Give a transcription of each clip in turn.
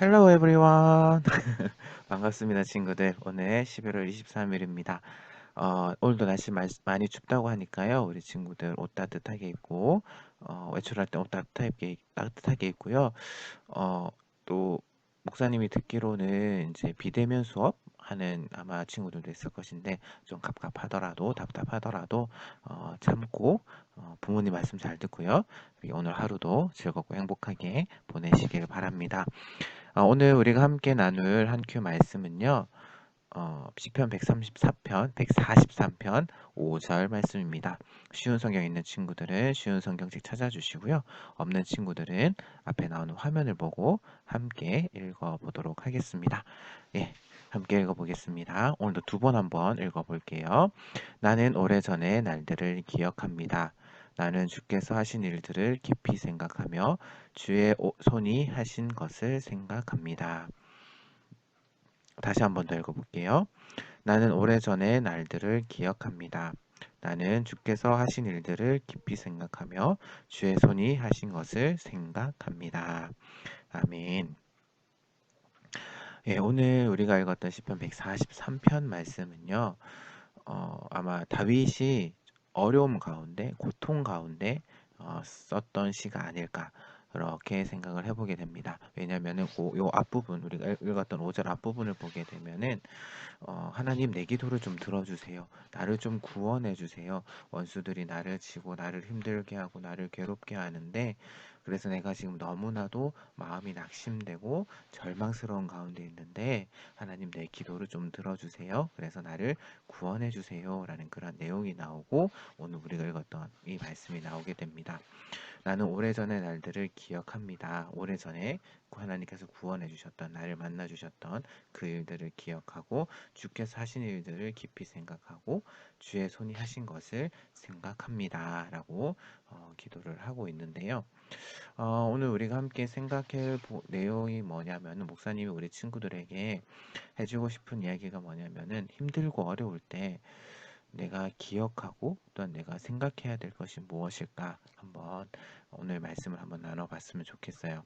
Hello everyone. 반갑습니다, 친구들. 오늘 11월 23일입니다. 어, 오늘도 날씨 마, 많이 춥다고 하니까요. 우리 친구들 옷 따뜻하게 입고 어, 외출할 때 옷 따뜻하게 따뜻하게 입고요. 어, 또 목사님이 듣기로는 이제 비대면 수업 하는 아마 친구들도 있을 것인데 좀 갑갑하더라도 답답하더라도 어, 참고 어, 부모님 말씀 잘 듣고요. 오늘 하루도 즐겁고 행복하게 보내시길 바랍니다. 어, 오늘 우리가 함께 나눌 한 큐 말씀은요. 어, 시편 134편, 143편 5절 말씀입니다. 쉬운 성경 있는 친구들은 쉬운 성경책 찾아주시고요. 없는 친구들은 앞에 나오는 화면을 보고 함께 읽어보도록 하겠습니다. 예, 함께 읽어보겠습니다. 오늘도 두 번 한번 읽어볼게요. 나는 오래전의 날들을 기억합니다. 나는 주께서 하신 일들을 깊이 생각하며 주의 손이 하신 것을 생각합니다. 다시 한 번 더 읽어볼게요. 나는 오래전의 날들을 기억합니다. 나는 주께서 하신 일들을 깊이 생각하며 주의 손이 하신 것을 생각합니다. 아멘. 예, 오늘 우리가 읽었던 시편 143편 말씀은요. 어, 아마 다윗이 어려움 가운데, 고통 가운데 어, 썼던 시가 아닐까 그렇게 생각을 해보게 됩니다. 왜냐하면은 요 앞부분 우리가 읽었던 5절 앞부분을 보게 되면은 어, 하나님 내 기도를 좀 들어주세요. 나를 좀 구원해 주세요. 원수들이 나를 치고 나를 힘들게 하고 나를 괴롭게 하는데 그래서 내가 지금 너무나도 마음이 낙심되고 절망스러운 가운데 있는데 하나님 내 기도를 좀 들어주세요. 그래서 나를 구원해 주세요. 라는 그런 내용이 나오고 오늘 우리가 읽었던 이 말씀이 나오게 됩니다. 나는 오래전의 날들을 기억합니다. 오래전에 하나님께서 구원해 주셨던 나를 만나 주셨던 그 일들을 기억하고 주께서 하신 일들을 깊이 생각하고 주의 손이 하신 것을 생각합니다. 라고 어, 기도를 하고 있는데요. 어, 오늘 우리가 함께 생각할 내용이 뭐냐면 목사님이 우리 친구들에게 해주고 싶은 이야기가 뭐냐면은 힘들고 어려울 때 내가 기억하고 또한 내가 생각해야 될 것이 무엇일까 한번 오늘 말씀을 한번 나눠봤으면 좋겠어요.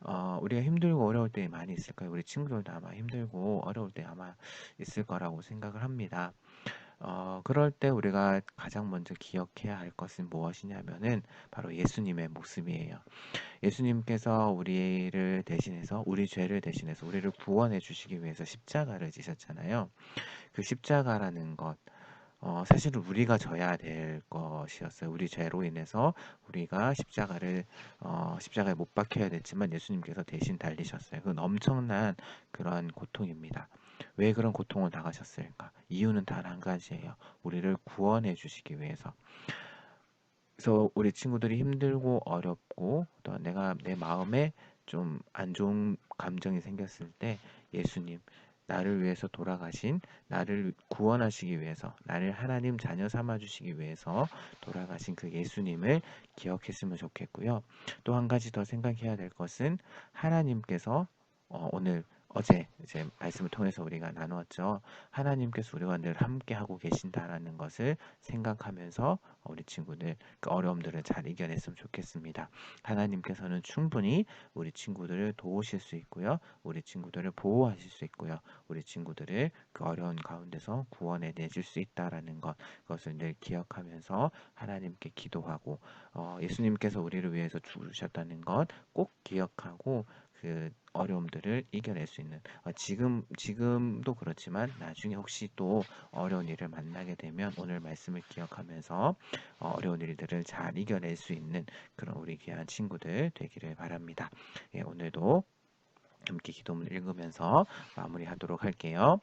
어, 우리가 힘들고 어려울 때 많이 있을 거예요. 우리 친구들도 아마 힘들고 어려울 때 아마 있을 거라고 생각을 합니다. 어, 그럴 때 우리가 가장 먼저 기억해야 할 것은 무엇이냐면은 바로 예수님의 모습이에요. 예수님께서 우리를 대신해서 우리 죄를 대신해서 우리를 구원해 주시기 위해서 십자가를 지셨잖아요. 그 십자가라는 것 어, 사실은 우리가 져야 될 것이었어요. 우리 죄로 인해서 우리가 십자가를 어, 십자가에 못 박혀야 됐지만 예수님께서 대신 달리셨어요. 그건 엄청난 그런 고통입니다. 왜 그런 고통을 당하셨을까? 이유는 단 한 가지예요. 우리를 구원해 주시기 위해서. 그래서 우리 친구들이 힘들고 어렵고 또 내가 내 마음에 좀 안 좋은 감정이 생겼을 때 예수님 나를 위해서 돌아가신 나를 구원하시기 위해서 나를 하나님 자녀 삼아 주시기 위해서 돌아가신 그 예수님을 기억했으면 좋겠고요. 또 한 가지 더 생각해야 될 것은 하나님께서 어, 오늘 어제 이제 말씀을 통해서 우리가 나누었죠. 하나님께서 우리와 늘 함께 하고 계신다라는 것을 생각하면서 우리 친구들 그 어려움들을 잘 이겨냈으면 좋겠습니다. 하나님께서는 충분히 우리 친구들을 도우실 수 있고요. 우리 친구들을 보호하실 수 있고요. 우리 친구들을 그 어려운 가운데서 구원해 내줄 수 있다라는 것 그것을 늘 기억하면서 하나님께 기도하고 어, 예수님께서 우리를 위해서 죽으셨다는 것 꼭 기억하고 그 어려움들을 이겨낼 수 있는 어, 지금 지금도 그렇지만 나중에 혹시 또 어려운 일을 만나게 되면 오늘 말씀을 기억하면서 어, 어려운 일들을 잘 이겨낼 수 있는 그런 우리 귀한 친구들 되기를 바랍니다. 예, 오늘도 함께 기도문 읽으면서 마무리하도록 할게요.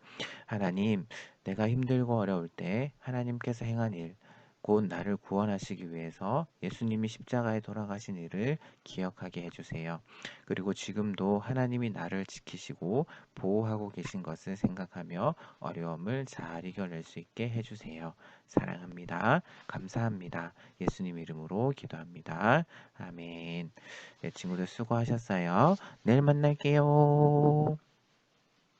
하나님, 내가 힘들고 어려울 때 하나님께서 행한 일 곧 나를 구원하시기 위해서 예수님이 십자가에 돌아가신 일을 기억하게 해주세요. 그리고 지금도 하나님이 나를 지키시고 보호하고 계신 것을 생각하며 어려움을 잘 이겨낼 수 있게 해주세요. 사랑합니다. 감사합니다. 예수님 이름으로 기도합니다. 아멘. 네, 친구들 수고하셨어요. 내일 만날게요.